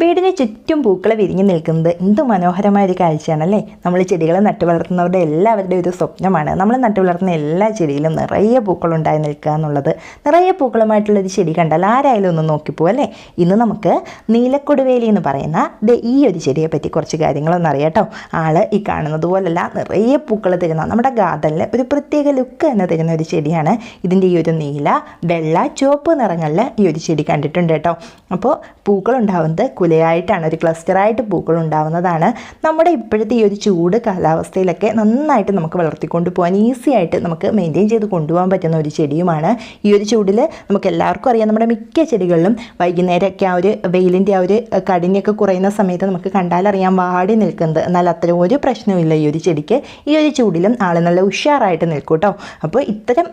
വീടിന് ചുറ്റും പൂക്കൾ വിരിഞ്ഞു നിൽക്കുന്നത് എന്ത് മനോഹരമായ ഒരു കാഴ്ചയാണല്ലേ? നമ്മൾ ചെടികളെ നട്ടു വളർത്തുന്നവരുടെ എല്ലാവരുടെയും ഒരു സ്വപ്നമാണ്. നമ്മൾ നട്ടു വളർത്തുന്ന എല്ലാ ചെടിയിലും നിറയെ പൂക്കളുണ്ടായി നിൽക്കുക എന്നുള്ളത്. നിറയെ പൂക്കളുമായിട്ടുള്ളൊരു ചെടി കണ്ടാൽ ആരായാലും ഒന്ന് നോക്കിപ്പോവും അല്ലേ? ഇന്ന് നമുക്ക് നീലക്കൊടുവേലി എന്ന് പറയുന്ന ഈ ഒരു ചെടിയെ പറ്റി കുറച്ച് കാര്യങ്ങളൊന്നും അറിയാം കേട്ടോ. ആൾ ഈ കാണുന്നത് പോലല്ല നിറയെ പൂക്കൾ തരുന്ന നമ്മുടെ ഗാർഡനിൽ ഒരു പ്രത്യേക ലുക്ക് തന്നെ തരുന്ന ഒരു ചെടിയാണ്. ഇതിന്റെ ഈ ഒരു നീല വെള്ള ചുവപ്പ് നിറങ്ങളിൽ ഈ ഒരു ചെടി കണ്ടിട്ടുണ്ട് കേട്ടോ. അപ്പോൾ പൂക്കൾ ഉണ്ടാവുന്നത് കുലയായിട്ടാണ് ഒരു ക്ലസ്റ്ററായിട്ട് പൂക്കൾ ഉണ്ടാവുന്നതാണ്. നമ്മുടെ ഇപ്പോഴത്തെ ഈ ഒരു ചൂട് കാലാവസ്ഥയിലൊക്കെ നന്നായിട്ട് നമുക്ക് വളർത്തിക്കൊണ്ട് പോകാൻ ഈസി ആയിട്ട് നമുക്ക് മെയിന്റെയിൻ ചെയ്ത് കൊണ്ടുപോകാൻ പറ്റുന്ന ഒരു ചെടിയുമാണ്. ഈ ഒരു ചൂടിൽ നമുക്ക് എല്ലാവർക്കും അറിയാം നമ്മുടെ മിക്ക ചെടികളിലും വൈകുന്നേരമൊക്കെ ആ ഒരു വെയിലിന്റെ ആ ഒരു കടിഞ്ഞൊക്കെ കുറയുന്ന സമയത്ത് നമുക്ക് കണ്ടാലറിയാം വാടി നിൽക്കുന്നത്. എന്നാൽ അത്ര ഒരു പ്രശ്നവുമില്ല ഈ ഒരു ചെടിക്ക്. ഈ ഒരു ചൂടിലും ആൾ നല്ല ഉഷാറായിട്ട് നിൽക്കും കേട്ടോ. അപ്പോൾ ഇത്തരം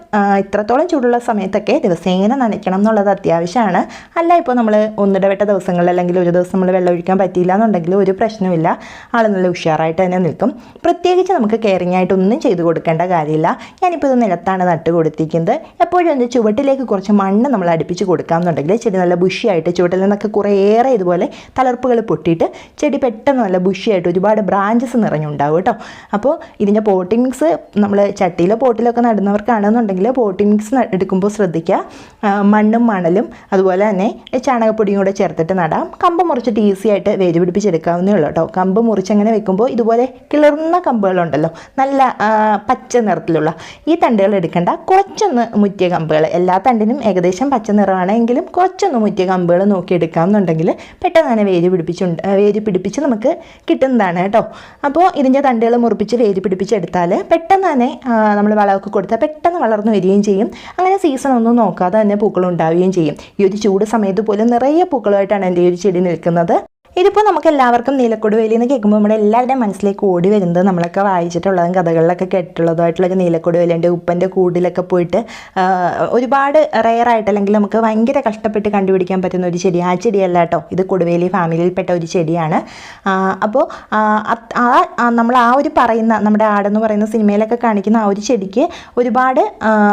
ഇത്രത്തോളം ചൂടുള്ള സമയത്തൊക്കെ ദിവസേന നനയ്ക്കണം എന്നുള്ളത് അത്യാവശ്യമാണ്. അല്ല ഇപ്പോൾ നമ്മൾ ഒന്നിടവിട്ട ദിവസങ്ങളിൽ അല്ലെങ്കിൽ ഒരു നമ്മൾ വെള്ളം ഒഴിക്കാൻ പറ്റിയില്ല എന്നുണ്ടെങ്കിൽ ഒരു പ്രശ്നമില്ല ആൾ നല്ല ഉഷാറായിട്ട് തന്നെ നിൽക്കും. പ്രത്യേകിച്ച് നമുക്ക് കെയറിങ് ആയിട്ടൊന്നും ചെയ്തു കൊടുക്കേണ്ട കാര്യമില്ല. ഞാനിപ്പോൾ ഇത് നിലത്താണ് നട്ട് കൊടുത്തിരിക്കുന്നത്. എപ്പോഴും അതിന്റെ ചുവട്ടിലേക്ക് കുറച്ച് മണ്ണ് നമ്മൾ അടുപ്പിച്ച് കൊടുക്കാമെന്നുണ്ടെങ്കിൽ ചെടി നല്ല ബുഷിയായിട്ട് ചുവട്ടിൽ നിന്നൊക്കെ കുറേയേറെ ഇതുപോലെ തളർപ്പുകൾ പൊട്ടിയിട്ട് ചെടി പെട്ടെന്ന് നല്ല ബുഷിയായിട്ട് ഒരുപാട് ബ്രാഞ്ചസ് നിറഞ്ഞുണ്ടാവും കേട്ടോ. അപ്പോൾ ഇതിന്റെ പോട്ടിംഗ് മിക്സ് നമ്മൾ ചട്ടിയിലോ പോട്ടിലൊക്കെ നടുന്നവർക്കാണെന്നുണ്ടെങ്കിൽ പോട്ടിംഗ് മിക്സ് എടുക്കുമ്പോൾ ശ്രദ്ധിക്കുക. മണ്ണും മണലും അതുപോലെ തന്നെ ചാണകപ്പൊടിയും കൂടെ ചേർത്തിട്ട് നടാം. കമ്പ് മുറിച്ചിട്ട് ഈസി ആയിട്ട് വേര് പിടിപ്പിച്ചെടുക്കാവുന്നേ ഉള്ളൂ കേട്ടോ. കമ്പ് മുറിച്ചങ്ങനെ വെക്കുമ്പോൾ ഇതുപോലെ കിളർന്ന കമ്പുകളുണ്ടല്ലോ. നല്ല പച്ച നിറത്തിലുള്ള. ഈ തണ്ടുകൾ എടുക്കേണ്ട. കുറച്ചൊന്ന് മുറ്റിയ കമ്പുകൾ. എല്ലാ തണ്ടിനും ഏകദേശം പച്ച നിറമാണെങ്കിലും കുറച്ചൊന്ന് മുറ്റിയ കമ്പുകൾ നോക്കി എടുക്കാമെന്നുണ്ടെങ്കിൽ പെട്ടെന്ന് തന്നെ വേര് പിടിപ്പിച്ചുണ്ട് വേര് പിടിപ്പിച്ച് നമുക്ക് കിട്ടുന്നതാണ് കേട്ടോ. അപ്പോൾ ഇതിന്റെ തണ്ടുകൾ മുറിപ്പിച്ച് വേര് പിടിപ്പിച്ചെടുത്താൽ പെട്ടെന്ന് തന്നെ നമ്മൾ വളമൊക്കെ കൊടുത്താൽ പെട്ടെന്ന് വളർന്നു വരികയും ചെയ്യും. അങ്ങനെ സീസൺ ഒന്നും നോക്കാതെ തന്നെ പൂക്കൾ ഉണ്ടാവുകയും ചെയ്യും. ഈ ഒരു ചൂട് സമയത്ത് പോലും നിറയെ പൂക്കളുമായിട്ടാണ് എന്റെ ഈ ഒരു ചെടി നിൽക്കുന്നത്. നിൽക്കുന്നത്. ഇതിപ്പോൾ നമുക്ക് എല്ലാവർക്കും നീലക്കൊടുവേലി എന്ന് കേൾക്കുമ്പോൾ നമ്മുടെ എല്ലാവരുടെയും മനസ്സിലേക്ക് ഓടി വരുന്നത് നമ്മളൊക്കെ വായിച്ചിട്ടുള്ളതും കഥകളിലൊക്കെ കേട്ടിട്ടുള്ളതായിട്ടുള്ള നീലക്കൊടുവേലിന്റെ ഉപ്പന്റെ കൂടിലൊക്കെ പോയിട്ട് ഒരുപാട് റെയർ ആയിട്ട് അല്ലെങ്കിൽ നമുക്ക് ഭയങ്കര കഷ്ടപ്പെട്ട് കണ്ടുപിടിക്കാൻ പറ്റുന്ന ഒരു ചെടി. ആ ചെടിയല്ല കേട്ടോ. ഇത് കൊടുവേലി ഫാമിലിയിൽപ്പെട്ട ഒരു ചെടിയാണ്. അപ്പോൾ ആ, നമ്മൾ ആ ഒരു പറയുന്ന നമ്മുടെ ആടെന്ന് പറയുന്ന സിനിമയിലൊക്കെ കാണിക്കുന്ന ആ ഒരു ചെടിക്ക് ഒരുപാട്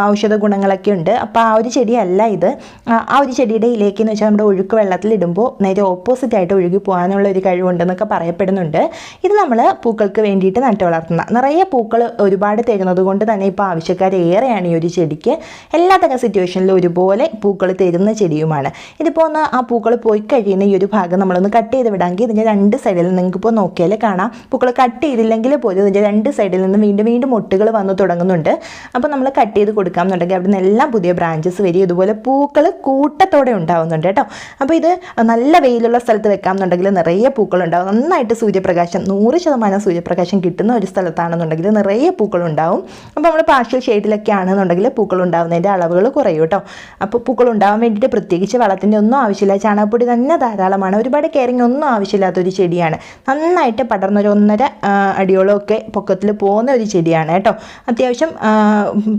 ഔഷധ ഗുണങ്ങളൊക്കെ ഉണ്ട്. അപ്പോൾ ആ ഒരു ചെടിയല്ല ഇത്. ആ, ഒരു ചെടിയുടെ ഇലേക്ക് എന്ന് വെച്ചാൽ നമ്മുടെ ഒഴുക്ക് വെള്ളത്തിൽ ഇടുമ്പോൾ നേരെ ഓപ്പോസിറ്റ് ആയിട്ട് ഒഴുകി പോകാനുള്ള ഒരു കഴിവുണ്ടെന്നൊക്കെ പറയപ്പെടുന്നുണ്ട്. ഇത് നമ്മൾ പൂക്കൾക്ക് വേണ്ടിയിട്ട് നട്ടു വളർത്തുന്ന നിറയെ പൂക്കൾ ഒരുപാട് തരുന്നത് കൊണ്ട് തന്നെ ഇപ്പോൾ ആവശ്യക്കാരേറെയാണ് ഈ ഒരു ചെടിക്ക്. എല്ലാ തരം സിറ്റുവേഷനിലും ഒരുപോലെ പൂക്കൾ തരുന്ന ചെടിയുമാണ്. ഇതിപ്പോൾ ഒന്ന് ആ പൂക്കൾ പോയി കഴിയുന്ന ഈ ഒരു ഭാഗം നമ്മളൊന്ന് കട്ട് ചെയ്ത് വിടാമെങ്കിൽ ഇതിന്റെ രണ്ട് സൈഡിൽ നിങ്ങൾക്ക് ഇപ്പോൾ നോക്കിയാൽ കാണാം. പൂക്കൾ കട്ട് ചെയ്തില്ലെങ്കിൽ പോലും ഇതിന്റെ രണ്ട് സൈഡിൽ നിന്ന് വീണ്ടും വീണ്ടും മുട്ടുകൾ വന്ന് തുടങ്ങുന്നുണ്ട്. അപ്പോൾ നമ്മൾ കട്ട് ചെയ്ത് കൊടുക്കാമെന്നുണ്ടെങ്കിൽ അവിടെ നിന്ന് എല്ലാം പുതിയ ബ്രാഞ്ചസ് വരും. ഇതുപോലെ പൂക്കൾ കൂട്ടത്തോടെ ഉണ്ടാവുന്നുണ്ട് കേട്ടോ. അപ്പോൾ ഇത് നല്ല വെയിലുള്ള സ്ഥലത്ത് വെക്കാമെന്നുണ്ടെങ്കിൽ നിറയെ പൂക്കളുണ്ടാവും. നന്നായിട്ട് സൂര്യപ്രകാശം നൂറ് ശതമാനം സൂര്യപ്രകാശം കിട്ടുന്ന ഒരു സ്ഥലത്താണെന്നുണ്ടെങ്കിൽ നിറയെ പൂക്കളുണ്ടാവും. അപ്പോൾ നമ്മൾ പാർഷ്യൽ ഷെയ്ഡിലൊക്കെ ആണെന്നുണ്ടെങ്കിൽ പൂക്കൾ ഉണ്ടാവുന്നതിന്റെ അളവുകൾ കുറയും കേട്ടോ. അപ്പോൾ പൂക്കൾ ഉണ്ടാവാൻ വേണ്ടിയിട്ട് പ്രത്യേകിച്ച് വളത്തിന്റെ ഒന്നും ആവശ്യമില്ല. ചാണകപ്പൊടി തന്നെ ധാരാളമാണ്. ഒരുപാട് കെയറിങ് ഒന്നും ആവശ്യമില്ലാത്തൊരു ചെടിയാണ്. നന്നായിട്ട് പടർന്നൊരു ഒന്നര ആ, അടിയോളം ഒക്കെ പൊക്കത്തിൽ പോകുന്ന ഒരു ചെടിയാണ് കേട്ടോ. അത്യാവശ്യം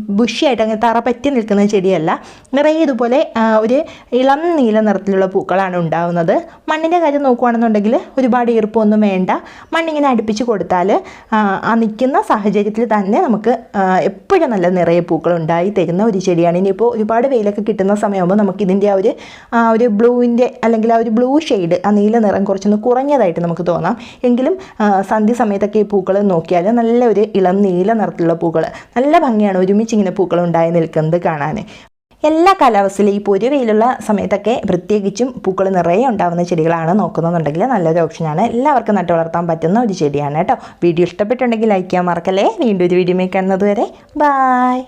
ബുഷിയായിട്ട് അങ്ങനെ തറ പറ്റി നിൽക്കുന്ന ചെടിയല്ല. നിറയെ ഇതുപോലെ ഒരു ഇളം നീല നിറത്തിലുള്ള പൂക്കളാണ് ഉണ്ടാവുന്നത്. മണ്ണിന്റെ കാര്യം നോക്കുകയാണെന്നുണ്ടെങ്കിൽ ഒരുപാട് ഈർപ്പമൊന്നും വേണ്ട. മണ്ണിങ്ങനെ അടുപ്പിച്ച് കൊടുത്താൽ ആ, നിൽക്കുന്ന സാഹചര്യത്തിൽ തന്നെ നമുക്ക് എപ്പോഴും നല്ല നിറയെ പൂക്കൾ ഉണ്ടായി തരുന്ന ഒരു ചെടിയാണ്. ഇനിയിപ്പോൾ ഒരുപാട് വെയിലൊക്കെ കിട്ടുന്ന സമയമാകുമ്പോൾ നമുക്ക് ഇതിന്റെ ആ ഒരു ആ ഒരു ബ്ലൂവിന്റെ അല്ലെങ്കിൽ ആ ഒരു ബ്ലൂ ഷെയ്ഡ് ആ നീല നിറം കുറച്ചൊന്ന് കുറഞ്ഞതായിട്ട് നമുക്ക് തോന്നാം. എങ്കിലും സന്ധ്യ സമയത്തൊക്കെ ഈ പൂക്കൾ നോക്കിയാൽ നല്ല ഒരു ഇളം നീല നിറത്തിലുള്ള പൂക്കൾ നല്ല ഭംഗിയാണ് ഒരുമിച്ച് ഇങ്ങനെ പൂക്കൾ ഉണ്ടായി നിൽക്കുന്നത് കാണാൻ. എല്ലാ കാലാവസ്ഥയിലും ഈ പൊരു വെയിലുള്ള സമയത്തൊക്കെ പ്രത്യേകിച്ചും പൂക്കൾ നിറയെ ഉണ്ടാകുന്ന ചെടികളാണ് നോക്കുന്നതെന്നുണ്ടെങ്കിൽ നല്ലൊരു ഓപ്ഷനാണ് എല്ലാവർക്കും നട്ടു വളർത്താൻ പറ്റുന്ന ഒരു ചെടിയാണ് കേട്ടോ. വീഡിയോ ഇഷ്ടപ്പെട്ടുണ്ടെങ്കിൽ ലൈക്ക് ചെയ്യാൻ മറക്കല്ലേ. വീണ്ടും ഒരു വീഡിയോ കാണുന്നത് വരെ. ബായ്